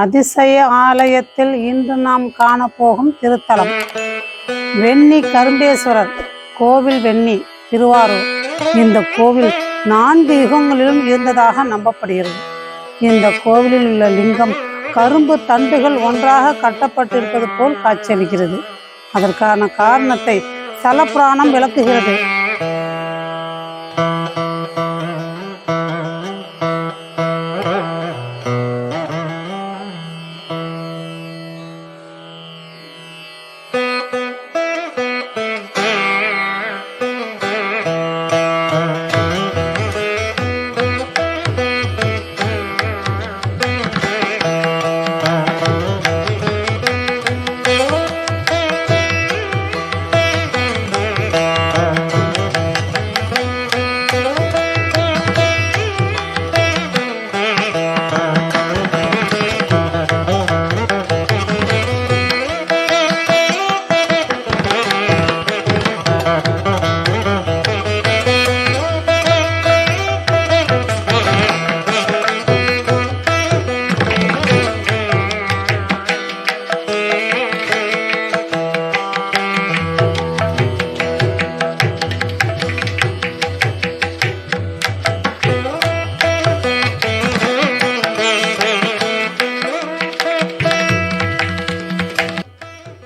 அதிசய ஆலயத்தில் இன்று நாம் காணப்போகும் திருத்தலம். வெண்ணி கரும்பேஸ்வரர் கோவில் வெண்ணி திருவாரூர். இந்த கோவில் நான்கு யுகங்களிலும் இருந்ததாக நம்பப்படுகிறது. இந்த கோவிலில் உள்ள லிங்கம் கரும்பு தண்டுகள் ஒன்றாக கட்டப்பட்டிருப்பது போல் காட்சியளிக்கிறது. அதற்கான காரணத்தை சலப்புராணம் விளக்குகிறது.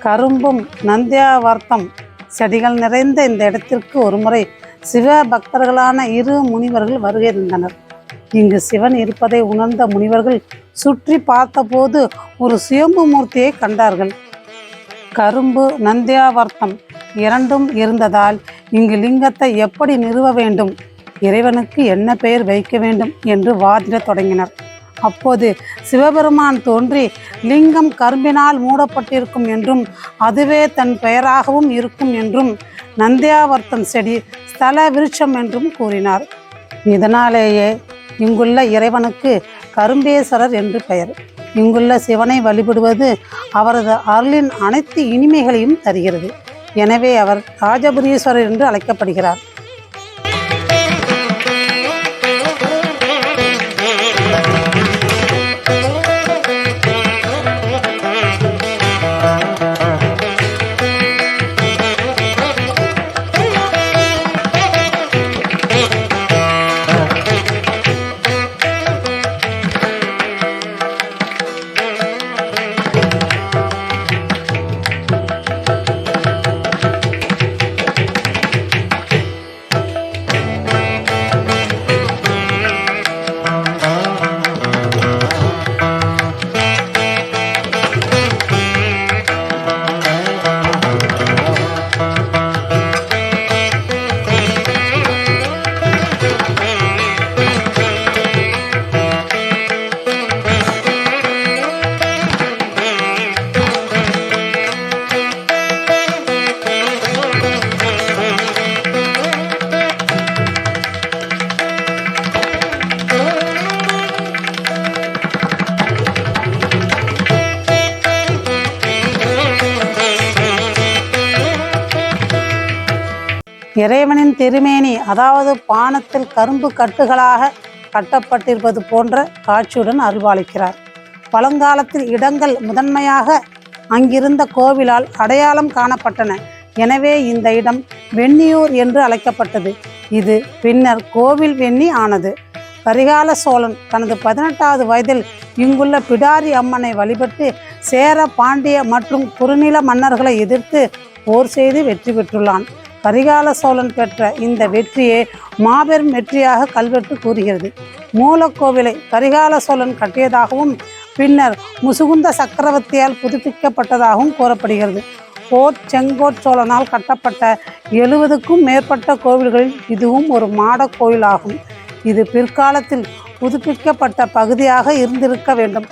கரும்பும் நந்தியாவர்த்தம் செடிகள் நிறைந்த இந்த இடத்திற்கு ஒருமுறை சிவ பக்தர்களான இரு முனிவர்கள் வருகை இருந்தனர் இங்கு சிவன் இருப்பதை உணர்ந்த முனிவர்கள் சுற்றி பார்த்தபோது ஒரு சுயம்பு மூர்த்தியை கண்டார்கள். கரும்பு நந்தியாவர்த்தம் இரண்டும் இருந்ததால் இங்கு லிங்கத்தை எப்படி நிறுவ வேண்டும்? இறைவனுக்கு என்ன பெயர் வைக்க வேண்டும் என்று வாதிடத் தொடங்கினர். அப்போது சிவபெருமான் தோன்றி லிங்கம் கரும்பினால் மூடப்பட்டிருக்கும் என்றும் அதுவே தன் பெயராகவும் இருக்கும் என்றும் நந்தியாவர்த்தம் செடி ஸ்தல விருட்சம் என்றும் கூறினார். இதனாலேயே இங்குள்ள இறைவனுக்கு கரும்பேஸ்வரர் என்று பெயர். இங்குள்ள சிவனை வழிபடுவது அவரது அருளின் அனைத்து இனிமைகளையும் தருகிறது. எனவே அவர் ராஜபுரீஸ்வரர் என்று அழைக்கப்படுகிறார். இறைவனின் திருமேனி அதாவது பானத்தில் கரும்பு கட்டுகளாக கட்டப்பட்டிருப்பது போன்ற காட்சியுடன் அருள்பாலிக்கிறார் பழங்காலத்தில் இடங்கள் முதன்மையாக அங்கிருந்த கோவிலால் அடையாளம் காணப்பட்டன. எனவே இந்த இடம் வெண்ணியூர் என்று அழைக்கப்பட்டது. இது பின்னர் கோவில் வெண்ணி ஆனது. கரிகால சோழன் தனது பதினெட்டாவது வயதில் இங்குள்ள பிடாரி அம்மனை வழிபட்டு சேர பாண்டிய மற்றும் குறுநில மன்னர்களை எதிர்த்து போர் செய்து வெற்றி பெற்றுள்ளான். கரிகால சோழன் பெற்ற இந்த வெற்றியே மாபெரும் வெற்றியாக கல்வெட்டு கூறுகிறது. மூலக்கோவிலை கரிகால சோழன் கட்டியதாகவும் பின்னர் முசுகுந்த சக்கரவர்த்தியால் புதுப்பிக்கப்பட்டதாகவும் கூறப்படுகிறது. கோட் செங்கோட் சோழனால் கட்டப்பட்ட எழுபதுக்கும் மேற்பட்ட கோவில்களில் இதுவும் ஒரு மாடக் கோயிலாகும் இது பிற்காலத்தில் புதுப்பிக்கப்பட்ட பகுதியாக இருந்திருக்க வேண்டும்.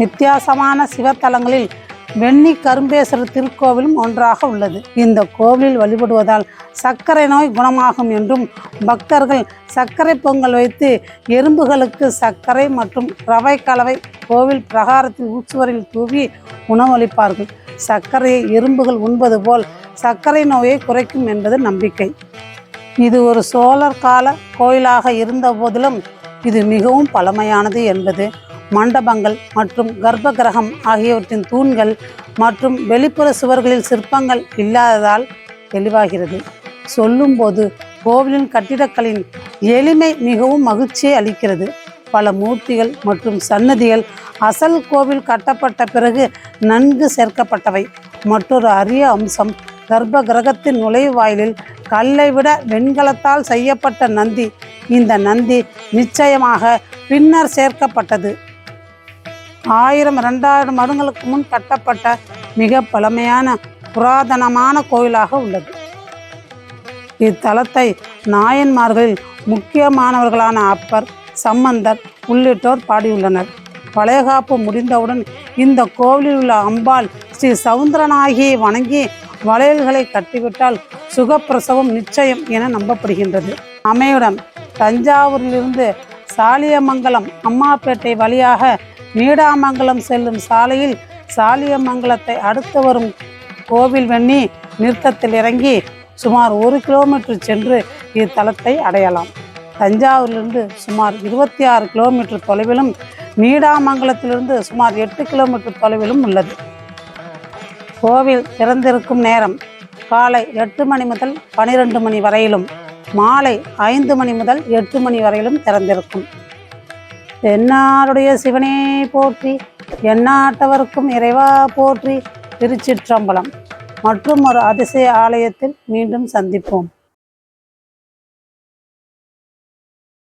வித்தியாசமான சிவத்தலங்களில் வெண்ணி கரும்பேஸ்வரர் திருக்கோவிலும் ஒன்றாக உள்ளது. இந்த கோவிலில் வழிபடுவதால் சர்க்கரை நோய் குணமாகும் என்றும் பக்தர்கள் சர்க்கரை பொங்கல் வைத்து எறும்புகளுக்கு சர்க்கரை மற்றும் ரவை கலவை கோவில் பிரகாரத்தில் ஊச்சுவரில் தூவி உணவளிப்பார்கள். சர்க்கரையை எறும்புகள் உண்பது போல் சர்க்கரை நோயை குறைக்கும் என்பது நம்பிக்கை. இது ஒரு சோழர் கால கோயிலாக இருந்த போதிலும் இது மிகவும் பழமையானது என்பது மண்டபங்கள் மற்றும் கர்ப்ப கிரகம் ஆகியவற்றின் தூண்கள் மற்றும் வெளிப்புற சுவர்களில் சிற்பங்கள் இல்லாததால் தெளிவாகிறது. சொல்லும்போது கோவிலின் கட்டிடக்கலின் எளிமை மிகவும் மகிழ்ச்சியை அளிக்கிறது. பல மூர்த்திகள் மற்றும் சன்னதிகள் அசல் கோவில் கட்டப்பட்ட பிறகு நன்கு சேர்க்கப்பட்டவை. மற்றொரு அரிய அம்சம் கர்ப்ப கிரகத்தின் நுழைவாயிலில் கல்லை விட வெண்கலத்தால் செய்யப்பட்ட நந்தி. இந்த நந்தி நிச்சயமாக பின்னர் சேர்க்கப்பட்டது. ஆயிரம் ரெண்டாயிரம் வருடங்களுக்கு முன் கட்டப்பட்ட மிக பழமையான புராதனமான கோயிலாக உள்ளது. இத்தலத்தை நாயன்மார்களில் முக்கியமானவர்களான அப்பர் சம்பந்தர் உள்ளிட்டோர் பாடியுள்ளனர். வளைகாப்பு முடிந்தவுடன் இந்த கோவிலில் உள்ள அம்பாள் ஸ்ரீ சவுந்தரநாயகியை வணங்கி வளையல்களை கட்டிவிட்டால் சுகப்பிரசவம் நிச்சயம் என நம்பப்படுகின்றது. அமையுடன் தஞ்சாவூரிலிருந்து சாலியமங்கலம் அம்மாப்பேட்டை வழியாக நீடாமங்கலம் செல்லும் சாலையில் சாலியமங்கலத்தை அடுத்து வரும் கோவில் வெண்ணி நிறுத்தத்தில் இறங்கி சுமார் ஒரு கிலோமீட்டர் சென்று இத்தலத்தை அடையலாம். தஞ்சாவூரிலிருந்து சுமார் இருபத்தி ஆறு கிலோமீட்டர் தொலைவிலும் நீடாமங்கலத்திலிருந்து சுமார் எட்டு கிலோமீட்டர் தொலைவிலும் உள்ளது. கோவில் திறந்திருக்கும் நேரம் காலை எட்டு மணி முதல் பனிரெண்டு மணி வரையிலும் மாலை ஐந்து மணி முதல் எட்டு மணி வரையிலும் திறந்திருக்கும். என்னாருடைய சிவனே போற்றி எந்நாட்டவருக்கும் இறைவா போற்றி திருச்சிற்றம்பலம். மற்றும் ஒரு அதிசய ஆலயத்தில் மீண்டும் சந்திப்போம்.